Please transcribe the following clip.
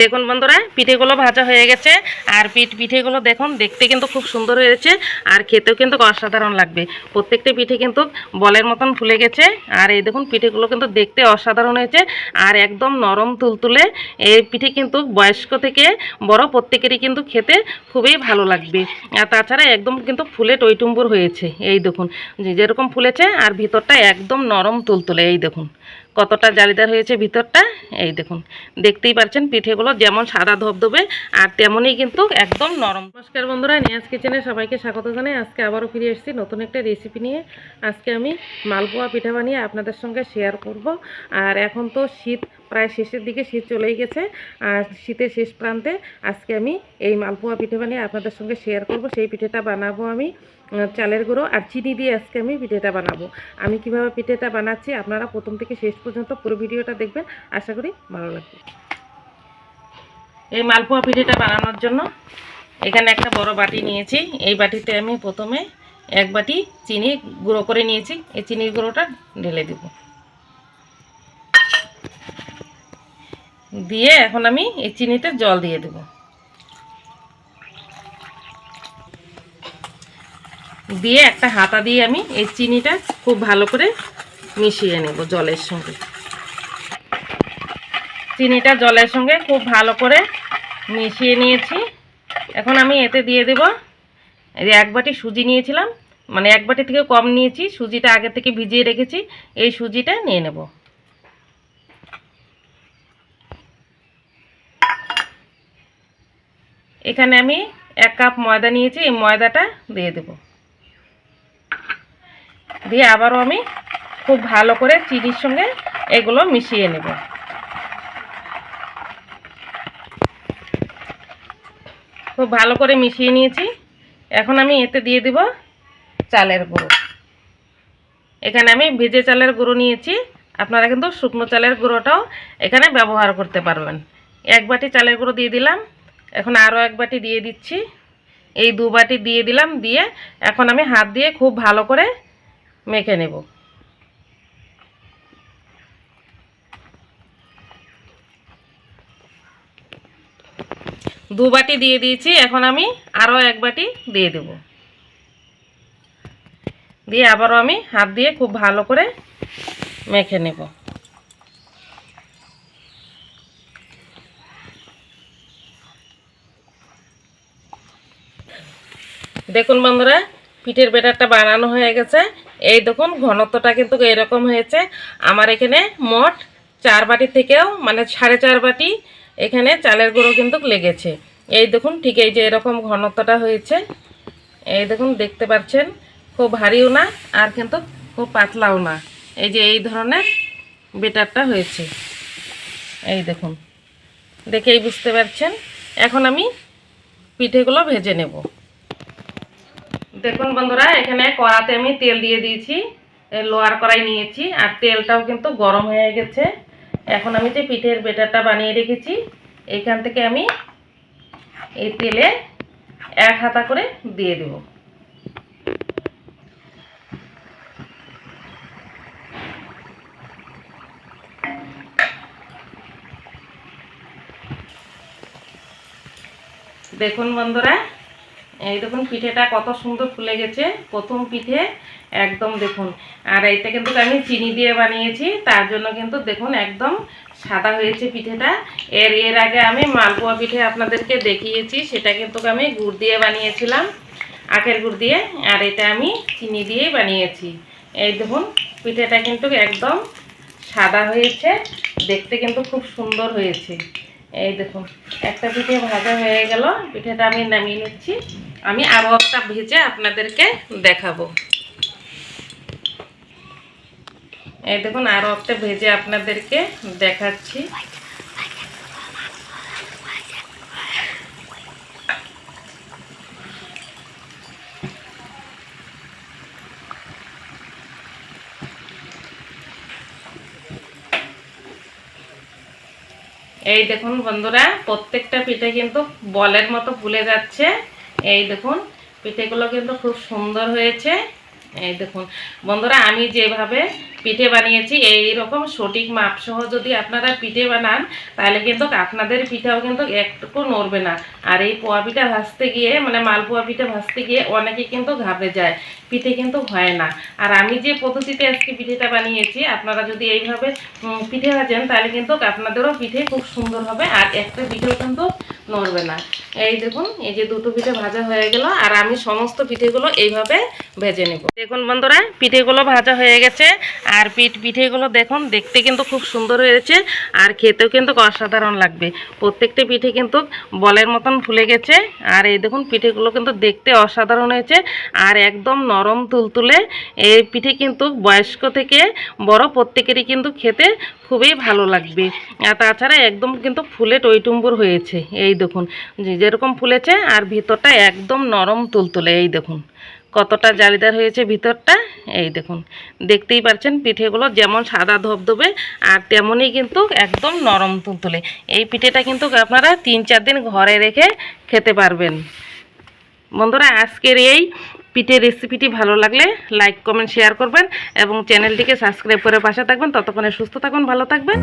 দেখুন বন্ধুরা, পিঠেগুলো ভাজা হয়ে গেছে। আর পিঠ পিঠেগুলো দেখুন, দেখতে কিন্তু খুব সুন্দর হয়েছে আর খেতেও কিন্তু অসাধারণ লাগবে। প্রত্যেকটা পিঠে কিন্তু বলের মতন ফুলে গেছে। আর এই দেখুন, পিঠেগুলো কিন্তু দেখতে অসাধারণ হয়েছে আর একদম নরম তুলতুলে। এই পিঠে কিন্তু বয়স্ক থেকে বড় প্রত্যেকেরই কিন্তু খেতে খুবই ভালো লাগবে। আর তাছাড়া একদম কিন্তু ফুলে টইটুম্বুর হয়েছে। এই দেখুন যেরকম ফুলেছে আর ভিতরটা একদম নরম তুলতুলে, এই দেখুন। কতটা জালিদার হয়েছে ভিতরটা, এই দেখুন। দেখতেই পাচ্ছেন পিঠেগুলো যেমন সাদা ধবধবে আর তেমনই কিন্তু একদম নরম। নমস্কার বন্ধুরা নিয়াজ কিচেনে সবাইকে স্বাগত জানাই। আজকে আবারও ফিরে এসেছি নতুন একটা রেসিপি নিয়ে। আজকে আমি মালপোয়া পিঠা বানিয়ে আপনাদের সঙ্গে শেয়ার করব। আর এখন তো শীত প্রায় শেষের দিকে শীত চলেই গেছে, আর শীতের শেষ প্রান্তে আজকে আমি এই মালপোয়া পিঠে বানিয়ে আপনাদের সঙ্গে শেয়ার করব। সেই পিঠেটা বানাবো আমি চালের গুঁড়ো আর চিনি দিয়ে আজকে আমি পিঠেটা বানাবো। আমি কীভাবে পিঠেটা বানাচ্ছি আপনারা প্রথম থেকে শেষ পর্যন্ত পুরো ভিডিওটা দেখবেন। আশা করি ভালো লাগবে। এই মালপোয়া পিঠেটা বানানোর জন্য এখানে একটা বড় বাটি নিয়েছি। এই বাটিতে আমি প্রথমে এক বাটি চিনি গুঁড়ো করে নিয়েছি। এই চিনির গুঁড়োটা ঢেলে দেব। দিয়ে এখন আমি এই চিনিতে জল দিয়ে দেব। দিয়ে একটা হাতা দিয়ে আমি এই চিনিটা খুব ভালো করে মিশিয়ে নেব জলের সঙ্গে। চিনিটা জলের সঙ্গে খুব ভালো করে মিশিয়ে নিয়েছি। এখন আমি এতে দিয়ে দেব, এই এক বাটি সুজি নিয়েছিলাম মানে এক বাটি থেকে কম নিয়েছি, সুজিটা আগে থেকে ভিজিয়ে রেখেছি, এই সুজিটা নিয়ে নেব। এখানে আমি এক কাপ ময়দা নিয়েছি, এই ময়দাটা দিয়ে দেব। দিয়ে আবারও আমি খুব ভালো করে চিনির সঙ্গে এগুলো মিশিয়ে নেব। খুব ভালো করে মিশিয়ে নিয়েছি। এখন আমি এতে দিয়ে দিব চালের গুঁড়ো। এখানে আমি ভেজে চালের গুঁড়ো নিয়েছি। আপনারা কিন্তু শুকনো চালের গুঁড়োটাও এখানে ব্যবহার করতে পারবেন। এক বাটি চালের গুঁড়ো দিয়ে দিলাম। এখন আরও এক বাটি দিয়ে দিচ্ছি। এই দু বাটি দিয়ে দিলাম, দিয়ে এখন আমি হাত দিয়ে খুব ভালো করে মেখে নেব। দু বাটি দিয়ে দিয়েছি, এখন আমি আরও এক বাটি দিয়ে দেব। দিয়ে আবারও আমি হাত দিয়ে খুব ভালো করে মেখে নেব। দেখুন বন্ধুরা, পিঠের বেটারটা বানানো হয়ে গেছে। এই দেখুন, ঘনত্বটা কিন্তু এরকম হয়েছে। আমার এখানে মোট চার বাটি থেকেও মানে সাড়ে চার বাটি এখানে চালের গুঁড়ো কিন্তু লেগেছে। এই দেখুন, ঠিক এই যে এরকম ঘনত্বটা হয়েছে। এই দেখুন, দেখতে পাচ্ছেন, খুব ভারীও না, আর কিন্তু খুব পাতলাও না। এই যে এই ধরনের বেটারটা হয়েছে। এই দেখুন, দেখেই বুঝতে পারছেন। এখন আমি পিঠেগুলো ভেজে নেব। দেখুন বন্ধুরা, এখানে কড়াতে আমি তেল দিয়ে দিয়েছি লোয়ার কড়াই নিয়েছি, আর তেলটাও কিন্তু গরম হয়ে গেছে। এখন আমি যে পিঠের বেটারটা বানিয়ে রেখেছি এইখান থেকে আমি এই তেলে এক হাতা করে দিয়ে দেব। দেখুন বন্ধুরা এই দেখুন, পিঠেটা কত সুন্দর ফুলে গেছে। প্রথম পিঠে একদম দেখুন। আর এইটা কিন্তু আমি চিনি দিয়ে বানিয়েছি, তার জন্য কিন্তু দেখুন একদম সাদা হয়েছে পিঠেটা। এর এর আগে আমি মালপোয়া পিঠে আপনাদেরকে দেখিয়েছি, সেটা কিন্তু আমি গুড় দিয়ে বানিয়েছিলাম, আখের গুড় দিয়ে, আর এটা আমি চিনি দিয়েই বানিয়েছি। এই দেখুন, পিঠেটা কিন্তু একদম সাদা হয়েছে, দেখতে কিন্তু খুব সুন্দর হয়েছে। এই দেখুন, একটা পিঠে ভাজা হয়ে গেল, পিঠেটা আমি নামিয়ে নিচ্ছি। আমি আরও একটা ভেজে আপনাদেরকে দেখাবো। এই দেখুন আরও একটা ভেজে আপনাদেরকে দেখাচ্ছি। এই দেখুন বন্ধুরা, প্রত্যেকটা পিঠে কিন্তু বলের মতো ফুলে যাচ্ছে। এই দেখুন পিঠেগুলো কিন্তু খুব সুন্দর হয়েছে। এই দেখুন বন্ধুরা আমি যেভাবে পিঠে বানিয়েছি এই রকম সঠিক মাপ সহ যদি আপনারা পিঠে বানান, তাহলে কিন্তু আপনাদের পিঠাও কিন্তু একটুকু নড়বে না। আর এই পোয়া পিঠা ভাজতে গিয়ে মানে মালপোয়া পিঠা ভাজতে গিয়ে অনেকে কিন্তু ঘাবড়ে যায়, পিঠে কিন্তু হয় না। আর আমি যে পদ্ধতিতে আজকে পিঠেটা বানিয়েছি, আপনারা যদি এইভাবে পিঠে ভাজেন, তাহলে কিন্তু আপনাদেরও পিঠে খুব সুন্দর হবে, আর একটা পিঠেও কিন্তু নড়বে না। এই দেখুন, এই যে দুটো পিঠে ভাজা হয়ে গেল, আর আমি সমস্ত পিঠেগুলো এইভাবে ভেজে নেব। দেখুন বন্ধুরা, পিঠেগুলো ভাজা হয়ে গেছে আর পিঠ পিঠেগুলো দেখুন, দেখতে কিন্তু খুব সুন্দর হয়েছে আর খেতেও কিন্তু অসাধারণ লাগবে। প্রত্যেকটা পিঠে কিন্তু বলের মতন ফুলে গেছে। আর এই দেখুন, পিঠেগুলো কিন্তু দেখতে অসাধারণ হয়েছে। আর একদম নরম তুলতুলে এই পিঠে কিন্তু বয়স্ক থেকে বড় প্রত্যেকেরই কিন্তু খেতে খুবই ভালো লাগবে। আর তাছাড়া একদম কিন্তু ফুলে টইটুম্বুর হয়েছে। এই দেখুন যেরকম ফুলেছে আর ভিতরটা একদম নরম তুলতুলে, এই দেখুন। কতটা জালিদার হয়েছে ভিতরটা, এই দেখুন। দেখতেই পাচ্ছেন পিঠেগুলো যেমন সাদা ধবধবে আর তেমনই কিন্তু একদম নরম তুলতুলে। এই পিঠেটা কিন্তু আপনারা তিন চার দিন ঘরে রেখে খেতে পারবেন। বন্ধুরা, আজকের এই পিঠের রেসিপিটি ভালো লাগলে লাইক কমেন্ট শেয়ার করবেন এবং চ্যানেলটিকে সাবস্ক্রাইব করে পাশে থাকবেন। ততক্ষণে সুস্থ থাকুন, ভালো থাকবেন।